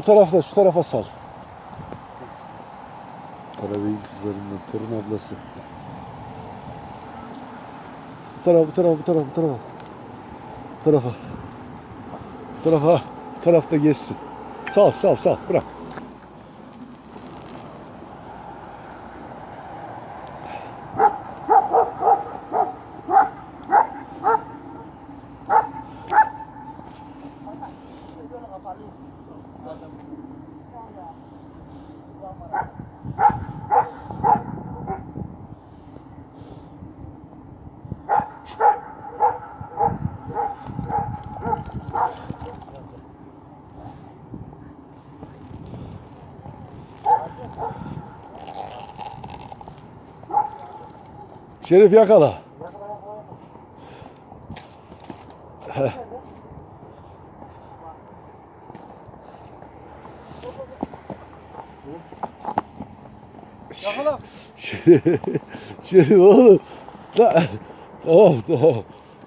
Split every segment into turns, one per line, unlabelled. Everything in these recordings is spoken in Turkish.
Bu tarafta şu tarafa sal. Karabey'in kızlarından torun ablası. Bu tarafa bu tarafa bu tarafa bu tarafa. Bu tarafa. Bu tarafa. Bu tarafta geçsin. Sal sal sal bırak. Şerif yakala. Heh.
Yakala.
Şerif oğlum. Oh, tamam.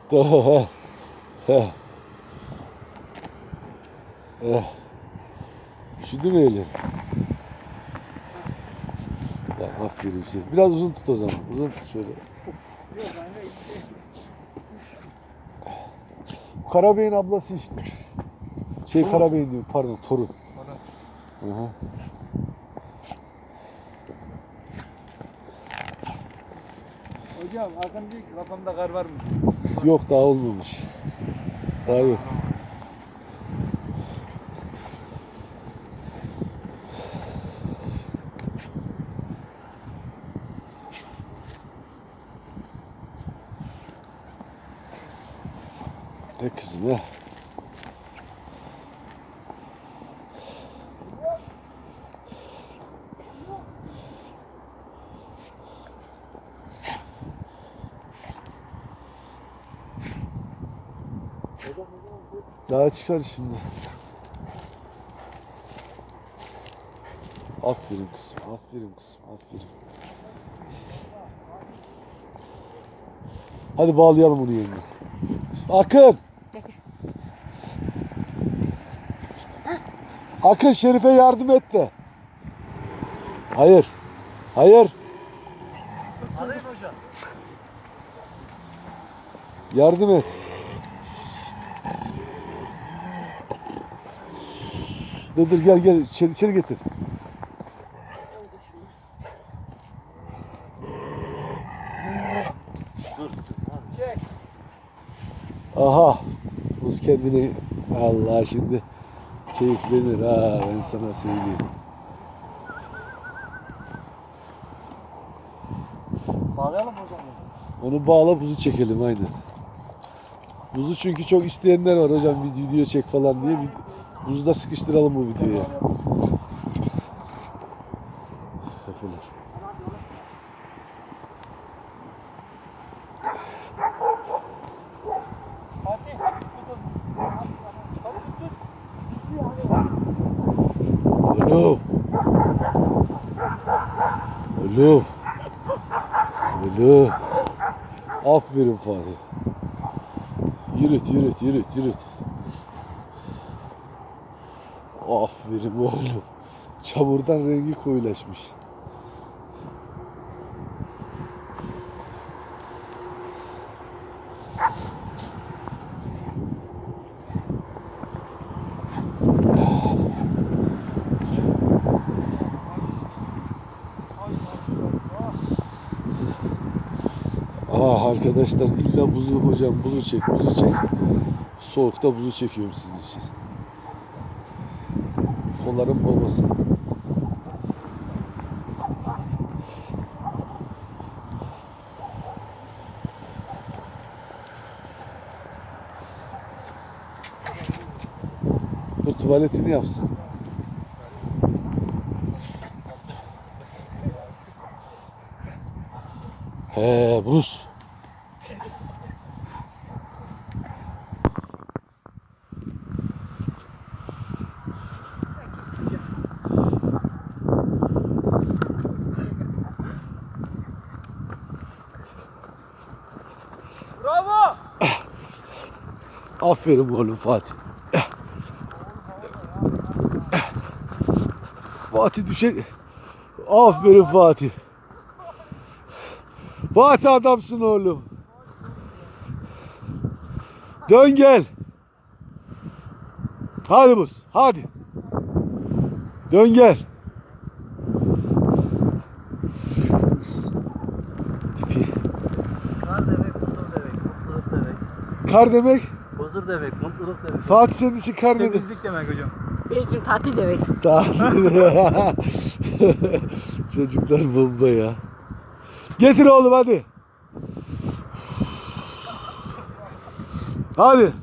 Tamam. Ha. Ha. Ha. Üşüdü mü elin? Bak aferin Şerif. Biraz uzun tut o zaman. Uzun tut şöyle. Karabey'in ablası işte. Şey Karabey'in diyor pardon torun. Hı
Hocam Hakan diyor ki kafamda kar var mı?
Yok daha olmamış. Daha yok. Ne kızım ya? Daha çıkar şimdi. Aferin kızım, aferin kızım, aferin. Hadi bağlayalım onu yerine. Akın! Akın Şerif'e yardım et de. Hayır. Hayır.
Alayım hocam.
Yardım et. Dur gel gel içeri, içeri getir.
Çek.
Aha. Buz kendini Allah şimdi keyiflenir ha ben sana söyleyeyim.
Bağlayalım hocam.
Onu bağla buzu çekelim aynen. Buzu çünkü çok isteyenler var hocam bir video çek falan diye. Bir- Buzu da sıkıştıralım bu videoya. Yapılır.
Hadi. Tutun. Hadi tut.
Oğlum. Oğlum. Oğlum. Aferin Fatih. Yürüt yürüt yürüt yürüt. Aferin oğlum. Çamurdan rengi koyulaşmış. Ah arkadaşlar illa buzu hocam buzu çek buzu çek. Soğukta buzu çekiyorum sizin için. Kolların babası. Dur tuvaletini yapsın. He buz. Aferin oğlum Fatih. Fatih düşe... Aferin Fatih. Fatih adamsın oğlum. Dön gel. Hadi buz. Hadi. Dön gel. Tipi.
Kar demek, huzur demek, mutluluk demek.
Kar demek.
Huzur demek, mutluluk demek.
Fatih senin için kar dedi.
Temizlik demek hocam.
Benim için tatil demek.
Tamam. Çocuklar bomba ya. Getir oğlum hadi. Hadi.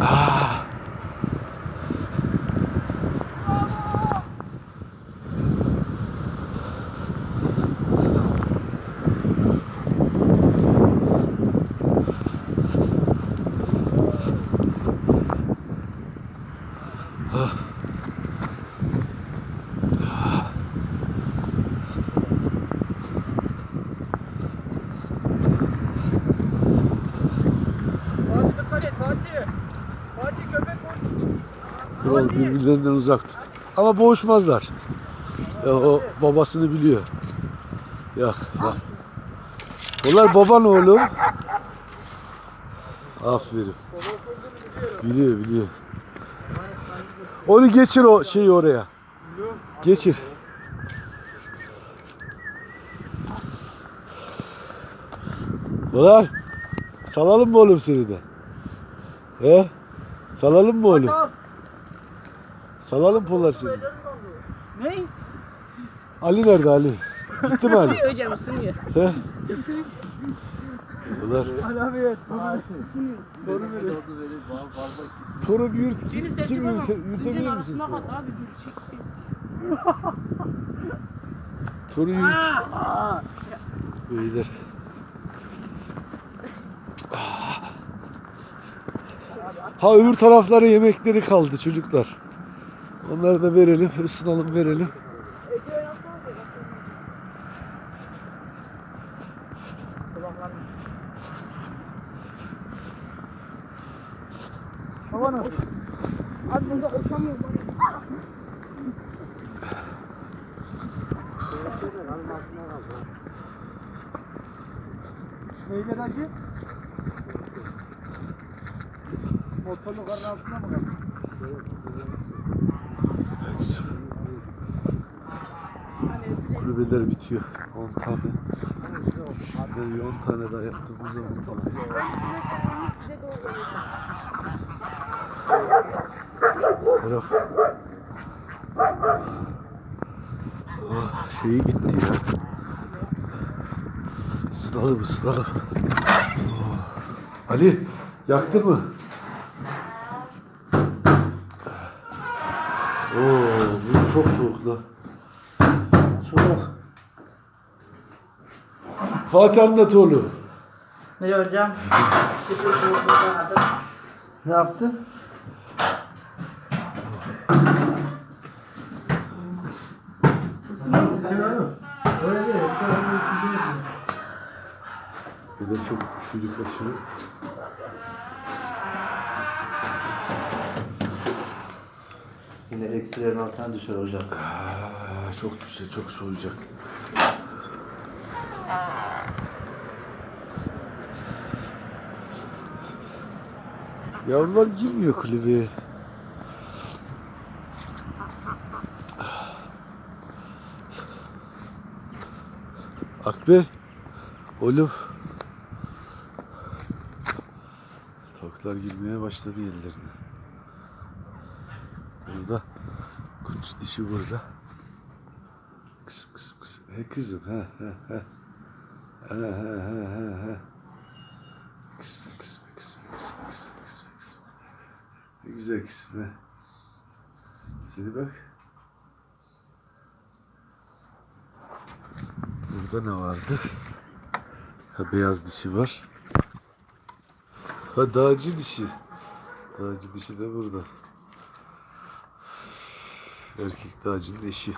Ah. Kral birbirlerinden uzak tut. Ama boğuşmazlar. Ya, o babasını biliyor. Yok bak. Onlar baban oğlum. Aferin. Biliyor biliyor. Onu geçir o şeyi oraya. Geçir. Ulan salalım mı oğlum seni de? He? Salalım mı oğlum? Salalım polar seni.
Ne?
Ali nerede Ali? Gitti mi Ali?
Isınıyor hocam ısınıyor.
He?
Isınıyor.
Ulan
Alamiyet. Soru verir.
toru bir yurt
Benim
kim, kim yürüte, yürütebilir misin?
arasına kat abi dur çekti.
Toru yürüt. Beyler. Ha öbür taraflara yemekleri kaldı çocuklar. Onları da verelim, ısınalım verelim.
Hava nasıl?
Abi burada uçamıyorum.
Neyler acı? Motorlu karın altında mı kaldı?
Kulübeler bitiyor. 10 tane. Şöyle 10 tane daha yaptığımız zaman tamam. Taraf. Ah, şeyi gitti ya. Isınalım ısınalım. Oh. Ali yaktın mı? Oo, bu çok soğuk la. Soğuk. Fatih Anlatoğlu.
Ne hocam? ne yaptın?
Bir de çok üşüdük aşırı.
Yine eksilerin altına düşer hocam.
Aa, çok düşe, çok soğuyacak. Yavrular girmiyor kulübeye. Akbe, oğlum. Tavuklar girmeye başladı ellerine. Burada kuş dişi burada. He kızım he he he. He he he he he. Kızım kızım kızım kızım kızım kızım kızım. Ne güzel he. Seni bak. Burada ne vardı? Ha beyaz dişi var. Ha dağcı dişi. Dağcı dişi de burada. Erkek dağcının eşi.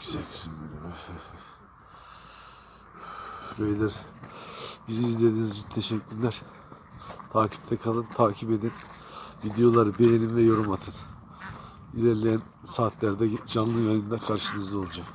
Güzel kızım benim. öf, öf, öf. Beyler, bizi izlediğiniz için teşekkürler. Takipte kalın, takip edin. Videoları beğenin ve yorum atın. İlerleyen saatlerde canlı yayında karşınızda olacağım.